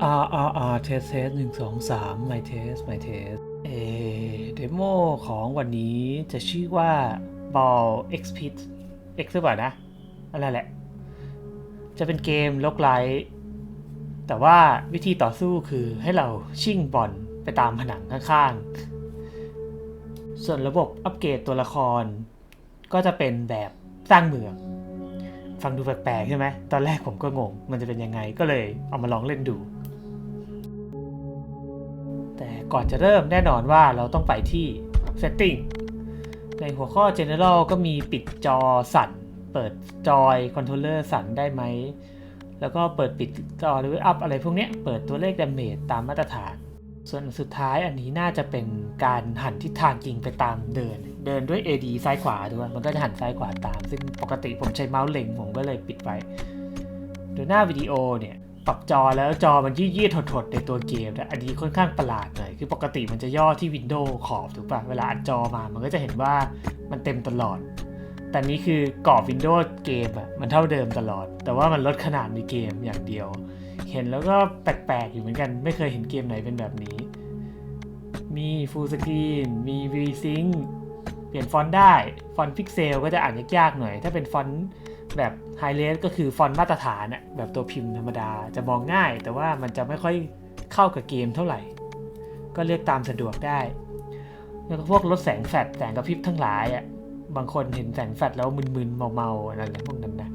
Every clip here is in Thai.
R R R test test หนึ่งสองสาม my test my test เอเดโมของวันนี้จะชื่อว่า ball x p i t x หรือเปล่านะ อะไรแหละ จะเป็นเกมลกไลท์แต่ว่าวิธีต่อสู้คือให้เราชิ่งบอลไปตามผนังข้างๆ ส่วนระบบอัปเกรดตัวละคร ก็จะเป็นแบบสร้างเมือง ฟังดูแปลกๆใช่ไหม ตอนแรกผมก็งง มันจะเป็นยังไงก็เลยเอามาลองเล่นดู แต่ก่อนจะเริ่มแน่นอนว่าเราต้องไปที่ Setting ในหัวข้อ General ก็มีปิดจอสั่น เปิดจอยคอนโทรลเลอร์สั่นได้ไหม แล้วก็เปิดปิดจอหรืออัพอะไรพวกเนี้ยเปิดตัวเลขดาเมจตามมาตรฐาน ส่วนสุดท้ายอันนี้น่าจะเป็นการหันทิศทางจริงไปตามเดิน เดินด้วย AD ซ้ายขวาด้วยมันก็จะหันซ้ายขวาตาม ซึ่งปกติผมใช้เมาส์เล็งผมก็เลยปิดไว้โดยหน้าวิดีโอเนี่ย ปรับจอแล้วจอมันยืดๆถดๆในตัวเกมแต่อันนี้ค่อนข้างประหลาดหน่อยคือปกติมันจะย่อที่วินโดว์ขอบถูกปะเวลาอัดจอมามันก็จะเห็นว่ามันเต็มตลอด แต่นี้คือกรอบวินโดว์เกมอะมันเท่าเดิมตลอด แต่ว่ามันลดขนาดในเกมอย่างเดียว เห็นแล้วก็แปลกๆอยู่เหมือนกัน ไม่เคยเห็นเกมไหนเป็นแบบนี้ มี Full Screen มี VSync เปลี่ยนฟอนต์ได้ ฟอนต์พิกเซลก็จะอ่านยากๆหน่อย ถ้าเป็นฟอนต์ แบบไฮเลสก็คือฟอนต์มาตรฐานอะแบบตัวพิมพ์ธรรมดาจะมองง่าย แต่ว่ามันจะไม่ค่อยเข้ากับเกมเท่าไหร่ ก็เลือกตามสะดวกได้ แล้วก็พวกลดแสงแฟลชแสงกระพริบทั้งหลายอะบางคนเห็นแสงแฟลชแล้วมึนๆเมาๆอะไรพวกนั้นนะ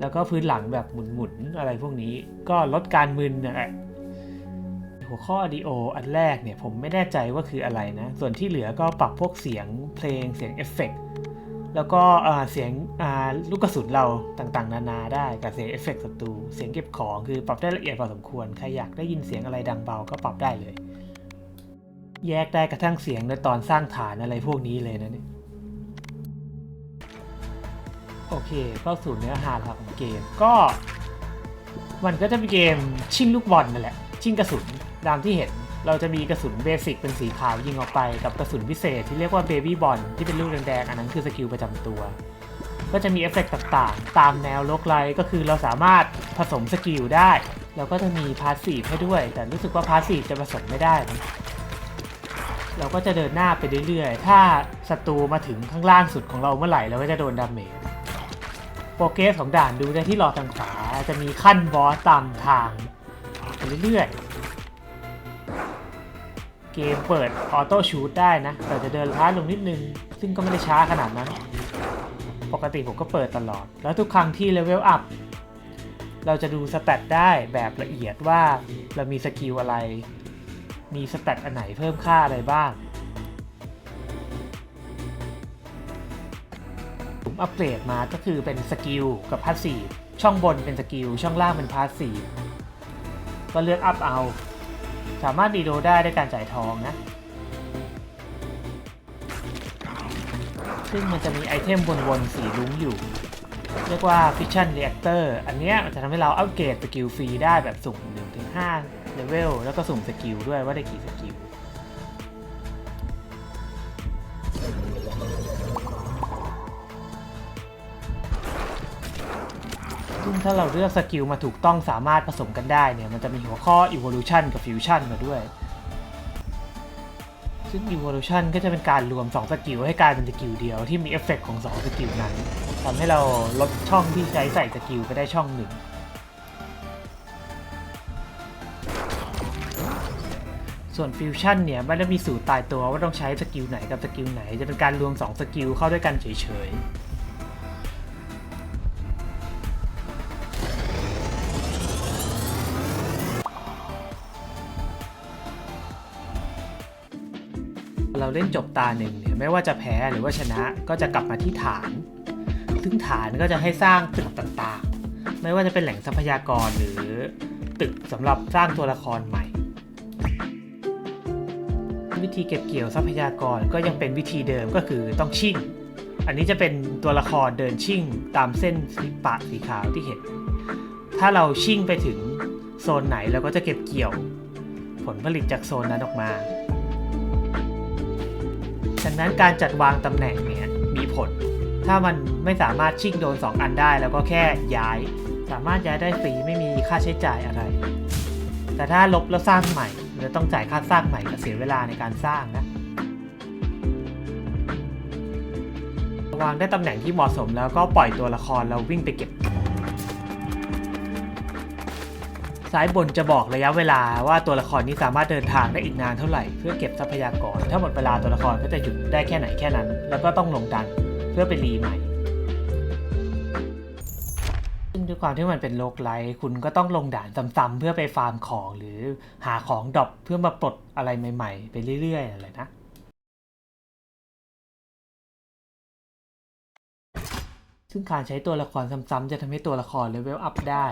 แล้วก็พื้นหลังแบบหมุนๆอะไรพวกนี้ ก็ลดการมึนนะแหละหัวข้อ audio อันแรกเนี่ยผมไม่แน่ใจว่าคืออะไรนะ ส่วนที่เหลือก็ปรับพวกเสียงเพลงเสียงเอฟเฟกต์ แล้วก็เสียงลูกกระสุนเราต่างๆ นานาได้กับเสียงเอฟเฟกต์ศัตรูเสียงเก็บของคือปรับได้ละเอียดพอสมควร ใครอยากได้ยินเสียงอะไรดังเบาก็ปรับได้เลย แยกได้กระทั่งเสียงในตอนสร้างฐานอะไรพวกนี้เลยนะเนี่ยโอเคเข้าสู่เนื้อหาหลักของเกมก็ มันก็จะเป็นเกมชิงลูกบอลนั่นแหละ ชิงกระสุนตามที่เห็น เราจะมีกระสุนเบสิกเป็นสีขาวยิงออกไป กับกระสุนพิเศษที่เรียกว่าเบบี้บอลที่เป็นลูกแดงๆอันนั้นคือสกิลประจำตัว ก็จะมีเอฟเฟกต์ต่างๆ ตามแนวโลกไลก็คือเราสามารถผสมสกิลได้ แล้วก็จะมีพาสซีฟให้ด้วย แต่รู้สึกว่าพาสซีฟจะผสมไม่ได้เราก็จะเดินหน้าไปเรื่อยๆ ถ้าศัตรูมาถึงข้างล่างสุดของเราเมื่อไหร่เราก็จะโดนดาเมจ โปรเกรสของด่านดูได้ที่รอทางขวาจะมีขั้นบอสตามทางไปเรื่อยๆ เกมเปิดออโต้ชูตได้นะ แต่จะเดินช้าลงนิดนึง ซึ่งก็ไม่ได้ช้าขนาดนั้น ปกติผมก็เปิดตลอด แล้วทุกครั้งที่เลเวลอัพ เราจะดูสแตทได้แบบละเอียดว่าเรามีสกิลอะไร มีสแตทอันไหนเพิ่มค่าอะไรบ้างผมอัปเกรดมาก็คือเป็นสกิลกับพาสซีฟช่องบนเป็นสกิลช่องล่างเป็นพาสซีฟก็เลือกอัพเอา สามารถดีโดได้ด้วยการจ่ายทองนะ ซึ่งมันจะมีไอเทมวนๆสีลุ้งอยู่ เรียกว่า Fission Reactor อันเนี้ยมันจะทำให้เราอัปเกรดสกิลฟรีได้แบบสุ่ม1-5เลเวลแล้วก็สุ่มสกิลด้วยว่าได้กี่สกิล ซึ่งถ้าเราเลือกสกิลมาถูกต้องสามารถผสมกันได้เนี่ย มันจะมีหัวข้อ evolution กับ fusion มาด้วย ซึ่ง evolution ก็จะเป็นการรวม 2 สกิลให้กลายเป็นสกิลเดียวที่มีเอฟเฟกต์ของ 2 สกิลนั้นทำให้เราลดช่องที่ใช้ใส่สกิลไปได้ช่องหนึ่งส่วนฟิวชั่นเนี่ยไม่ได้มีสูตรตายตัวว่าต้องใช้สกิลไหนกับสกิลไหน จะเป็นการรวม 2 สกิลเข้าด้วยกันเฉยๆ เราเล่นจบตาหนึ่งเนี่ยไม่ว่าจะแพ้หรือว่าชนะก็จะกลับมาที่ฐาน ซึ่งฐานก็จะให้สร้างตึกต่างๆ ไม่ว่าจะเป็นแหล่งทรัพยากรหรือตึกสำหรับสร้างตัวละครใหม่ วิธีเก็บเกี่ยวทรัพยากรก็ยังเป็นวิธีเดิมก็คือต้องชิ่ง อันนี้จะเป็นตัวละครเดินชิ่งตามเส้นสีปะสีขาวที่เห็น ถ้าเราชิ่งไปถึงโซนไหนเราก็จะเก็บเกี่ยว ผลผลิตจากโซนนั้นออกมา ดังนั้นการจัดวางตำแหน่งเนี่ยมีผล ถ้ามันไม่สามารถชิ่งโดน 2 อันได้ แล้วก็แค่ย้าย สามารถย้ายได้ฟรีไม่มีค่าใช้จ่ายอะไร แต่ถ้าลบแล้วสร้างใหม่เราต้องจ่ายค่าสร้างใหม่ก็เสียเวลาในการสร้างนะวางได้ตำแหน่งที่เหมาะสมแล้วก็ปล่อยตัวละครเราวิ่งไปเก็บ ซ้ายบนจะบอกระยะเวลาว่าตัวละครนี้สามารถเดินทางได้อีกนานเท่าไหร่ เพื่อเก็บทรัพยากร ถ้าหมดเวลาตัวละครก็จะหยุดได้แค่ไหนแค่นั้น แล้วก็ต้องลงดันเพื่อไปรีใหม่ซึ่งด้วยความที่มันเป็นโลกไลท์คุณก็ต้องลงด่านซ้ำๆเพื่อไปฟาร์มของหรือหาของดรอปเพื่อมาปลดอะไรใหม่ ๆ ไปเรื่อยๆอะไรนะซึ่งการใช้ตัวละครซ้ำๆจะทำให้ตัวละครเลเวลอัพได้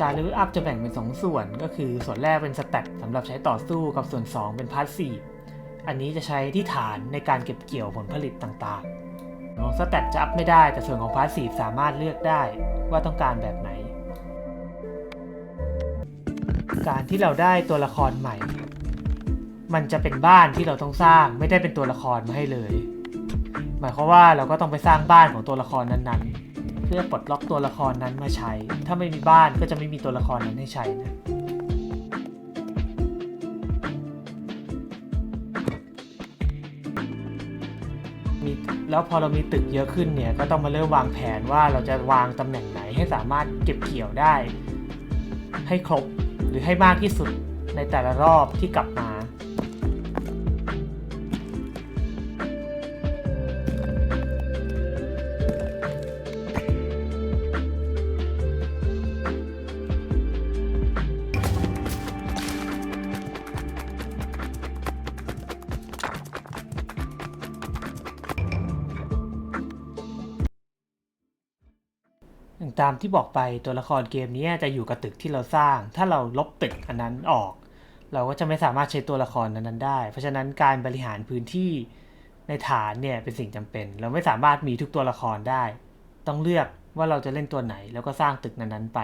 การเลเวลอัพจะแบ่งเป็น 2 ส่วน ก็คือส่วนแรกเป็นสแตทสำหรับใช้ต่อสู้กับส่วน 2 เป็นพาสซีฟอันนี้จะใช้ที่ฐานในการเก็บเกี่ยวผลผลิตต่างๆของสแตทจะอัพไม่ได้ แต่ส่วนของพาสซีฟสามารถเลือกได้ว่าต้องการแบบไหน การที่เราได้ตัวละครใหม่ มันจะเป็นบ้านที่เราต้องสร้างไม่ได้เป็นตัวละครมาให้เลย หมายความว่าเราก็ต้องไปสร้างบ้านของตัวละครนั้นๆ เพื่อปลดล็อกตัวละครนั้นมาใช้ ถ้าไม่มีบ้านก็จะไม่มีตัวละครนั้นให้ใช้นะมีแล้วพอเรามีตึกเยอะขึ้นเนี่ยก็ต้องมาเริ่มวางแผนว่าเราจะวางตำแหน่งไหนให้สามารถเก็บเกี่ยวได้ ให้ครบหรือให้มากที่สุดในแต่ละรอบที่กลับมา ตามที่บอกไปตัวละครเกมนี้จะอยู่กับตึกที่เราสร้าง ถ้าเราลบตึกอันนั้นออก เราก็จะไม่สามารถใช้ตัวละครนั้นได้ เพราะฉะนั้นการบริหารพื้นที่ในฐานเนี่ยเป็นสิ่งจำเป็น เราไม่สามารถมีทุกตัวละครได้ ต้องเลือกว่าเราจะเล่นตัวไหน แล้วก็สร้างตึกนั้นๆไป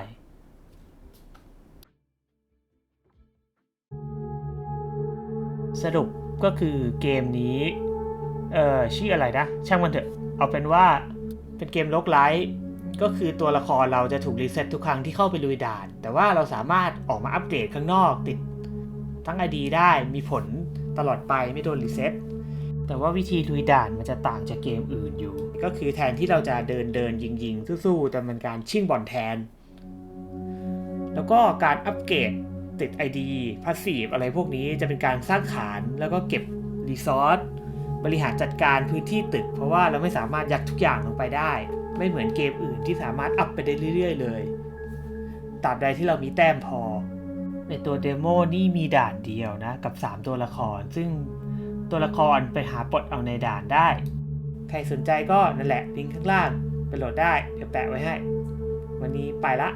สรุปก็คือเกมนี้ เออชื่ออะไรนะ ช่างมันเถอะ เอาเป็นว่าเป็นเกมโลกไลท์ ก็คือตัวละครเราจะถูกรีเซ็ตทุกครั้งที่เข้าไปลุยด่าน แต่ว่าเราสามารถออกมาอัปเดตข้างนอกติดทั้ง ID ได้มีผลตลอดไปไม่โดนรีเซ็ตแต่ว่าวิธีลุยด่านมันจะต่างจากเกมอื่นอยู่ ก็คือแทนที่เราจะเดินเดินยิงยิงสู้ๆแต่มันการชิ่งบอลแทน แล้วก็การอัปเกรดติด ID พาสซีฟอะไรพวกนี้จะเป็นการสร้างฐานแล้วก็เก็บรีซอสบริหารจัดการพื้นที่ตึก เพราะว่าเราไม่สามารถยัดทุกอย่างลงไปได้ ไม่เหมือนเกมอื่นที่สามารถอัพไปได้เรื่อยๆ เลยตราบใดที่เรามีแต้มพอ ในตัวเดโมนี่มีด่านเดียวนะ กับ 3 ตัวละคร ซึ่งตัวละครไปหาปลดเอาในด่านได้ ใครสนใจก็นั่นแหละลิงก์ข้างล่างไปโหลดได้ เดี๋ยวแปะไว้ให้ วันนี้ไปละ